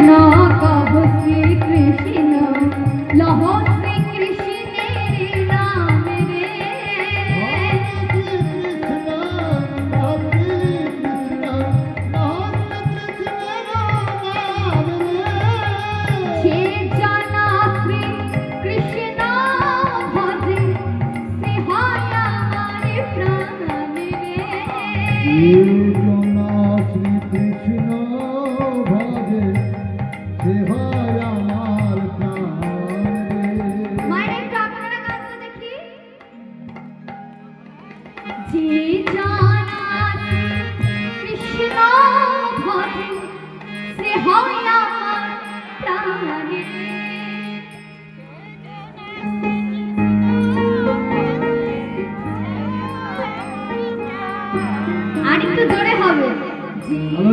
কৃষ্ণ কহ শ্রী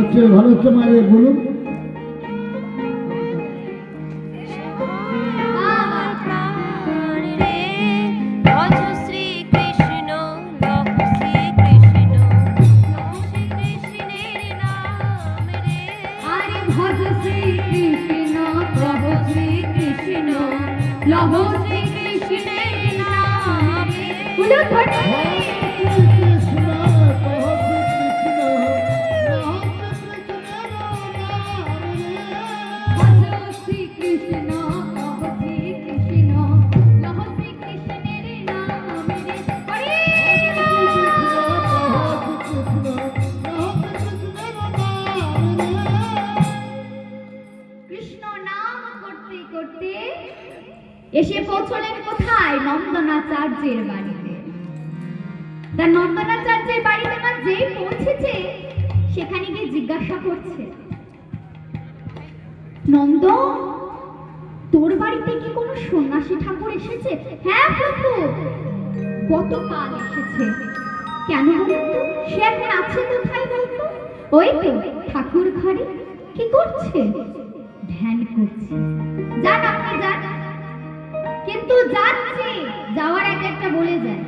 ভালো হচ্ছে ভালো হচ্ছে মায়ের বলুন। প্রভু শ্রী কৃষ্ণ এসে পৌঁছলেন কোথায়? নন্দনাচার্যের বাড়িতে। তা নন্দনাচার্যের বাড়িতে না যেই পৌঁছেছে, সেখানে গিয়ে জিজ্ঞাসা করছে, নন্দ, তোর বাড়িতে কি কোনো সন্ন্যাসী ঠাকুর এসেছে? হ্যাঁ প্রভু, গতকাল এসেছে। কেন বলতো? সে এখন আছে কোথায় বলতো? ওই তো ঠাকুর ঘরে কি করছে? ধ্যান করছে। যান, আপনি যান। কিন্তু যাচ্ছি। যাওয়ার আগে একটা বলে যায়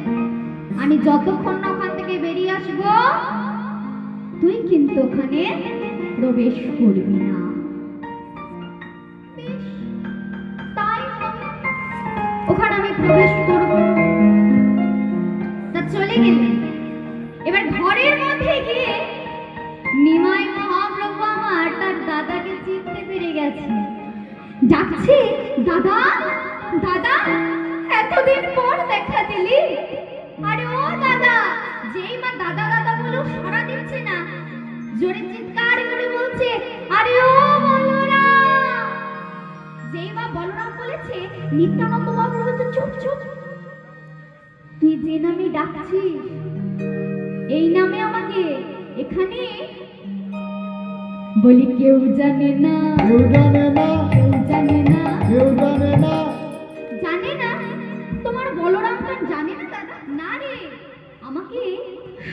আমি যতক্ষণ না ওখান থেকে বেরিয়ে আসব, তুই কিন্তু ওখানে প্রবেশ করবি না। ওখানে আমি প্রবেশ করব। তা চলে গেলেন এবার ঘরের মধ্যে গিয়ে নিমাই মহাপ্রভু আমার তার দাদাকে চিনতে পেরে গেছে। ডাকছে দাদা। দাদা এতদিন পর দেখা দিলি। আরে ও দাদা যেই মা দাদা দাদা বলেও সারা দিচ্ছে না জোরে চিৎকার করে বলছে আরে ও বলরাম! যেই মা বলরাম বলেছে নিত্যানন্দ বাবু বলছে চুপ চুপ। তুই যে নামে ডাকছিস এই নামে আমাকে এখানে? বলি কেউ জানে না কেউ জানে না কেউ জানে না কেউ জানে না জানে না? তোমার বলরাম খান জানে না দাদা? না রে। আমাকে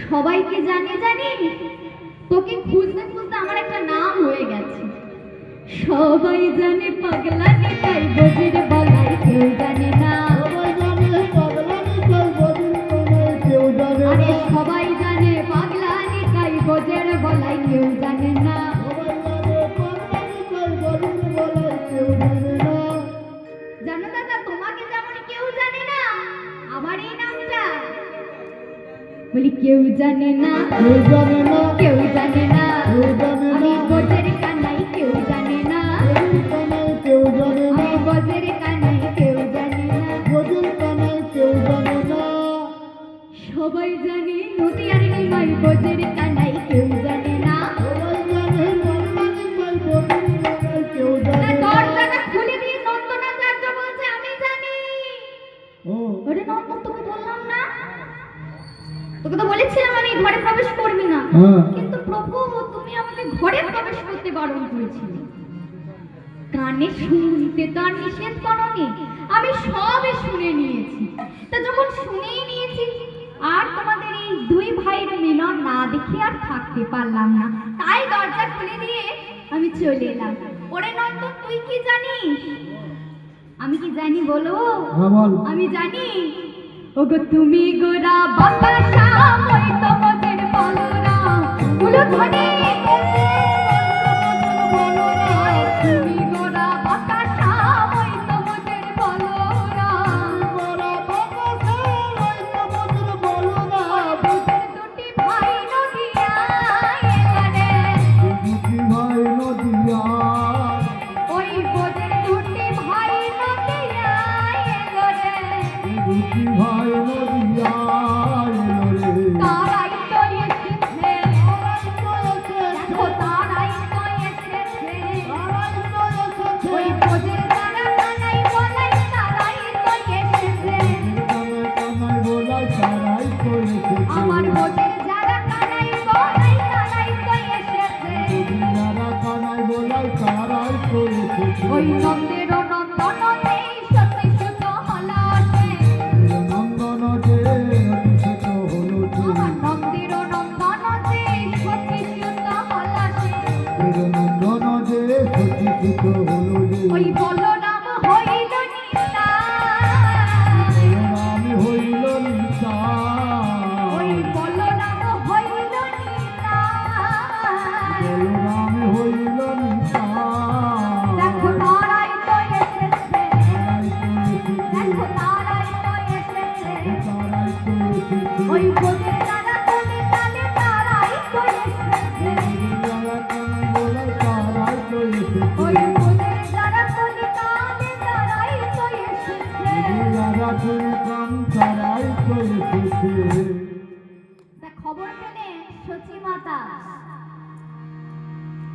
সবাইকে জানে তোকে খুঁজতে খুঁজতে আমার একটা নাম হয়ে গেছে। সবাই জানে পাগলা নেতাই বজির বলাই কেউ জানে না। বলি কেউ জানে না কেউ জানে না কেউ জানে না কেউ জানে আমি না গজের কানাই কেউ জানে না কেউ জানে না গজের কানাই কেউ জানে না বদিন কানাই কেউ জানে না সবাই জানে নদী আর নিমাই গজের কানাই কেউ জানে না ওরে নন্দ তোকে বললাম না তোকে তো বলেছিলাম আমি ঘরে প্রবেশ করবি না। হ্যাঁ। কিন্তু প্রভু তুমি আমাকে ঘরে প্রবেশ করতে বারণ করেছিলে। কানে শুনতে তো আর নিষেধ করনি আমি সবে শুনে নিয়েছি। তা যখন শুনেই নিয়েছি আর তোমাদের এই দুই ভাইয়ের মিলন না দেখে আর থাকতে পারলাম না। তাই দরজা খুলে দিয়ে আমি চলে এলাম। ওরে নন্দন তুই কি জানিস? আমি কি জানি বলো? হ্যাঁ আমি জানি ওগো তুমি গোরা বাতাসা মই তোমাদের বলরা। গুলো ধনে ভয় নদিয়া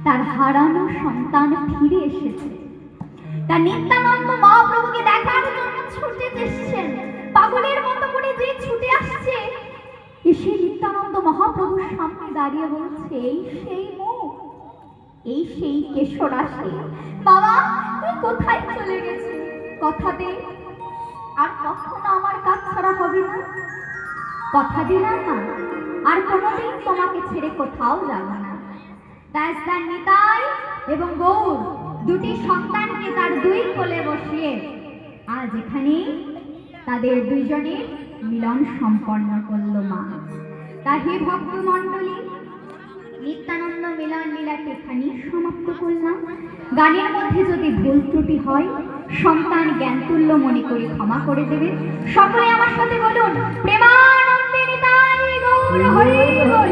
তার হারানো সন্তান ফিরে এসেছে। তার নিত্যানন্দ মহাপ্রভুকে দেখার জন্য ছুটে এসেছেন। পাগলের মতো করে যে ছুটে আসছে এসে নিত্যানন্দ মহাপ্রভুর সামনে দাঁড়িয়ে বলছে, এই সেই মুখ, এই সেই কেশরাশি বাবা, তুই কোথায় চলে গেছিস? কথা দে আর কখনো আমার কাজ ছাড়া হবে না। কথা দিলাম না, আর কোনোদিন তোমাকে ছেড়ে কোথাও যাব না। তাই তার নিতাই এবং গৌর দুটি সন্তানকে তার দুই কোলে বসিয়ে আজ এখানে তাদের দুইজনের মিলন সম্পন্ন করল মা। তা হে ভক্ত মণ্ডলী নিত্যানন্দ মিলন লীলাকে এখানেই সমাপ্ত করলাম। গানের মধ্যে যদি ভুল ত্রুটি হয় সন্তান জ্ঞান তুল্য মনে করে ক্ষমা করে দেবে। সকলে আমার সাথে বলুন, প্রেমানন্দে নিতাই গৌর হরি বল।